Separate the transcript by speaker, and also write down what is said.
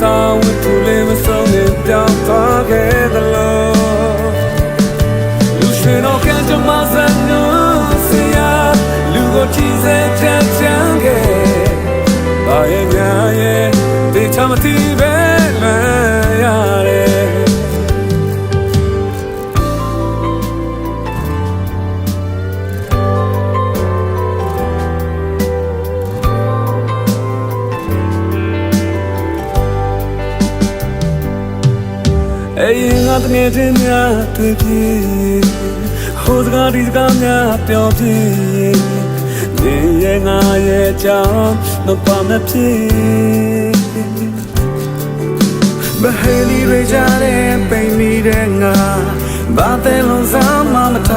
Speaker 1: စာဝတ္ထု
Speaker 2: လေးမ
Speaker 1: ဆုံ
Speaker 2: းနဲ့ပြောင်းသွားခဲ့သလိုလူရှင်တော်ကကြမစံနုစရာလူကိုကြည့်စေချမ်းချမ်းခဲ့ဘာရဲ့ညာရဲ့ဒီချမ်းတီ တငယ်ချင်းများတွေ့ပြီဟိုစကားဒီစကားများပြောပြီနေရဲ့ငါရဲ့ကြောင့်မပါမဖြစ်ဘဟေလီရကြတဲ့ပိန်နေတဲ့ငါဘာတဲ့လုံးစားမမထ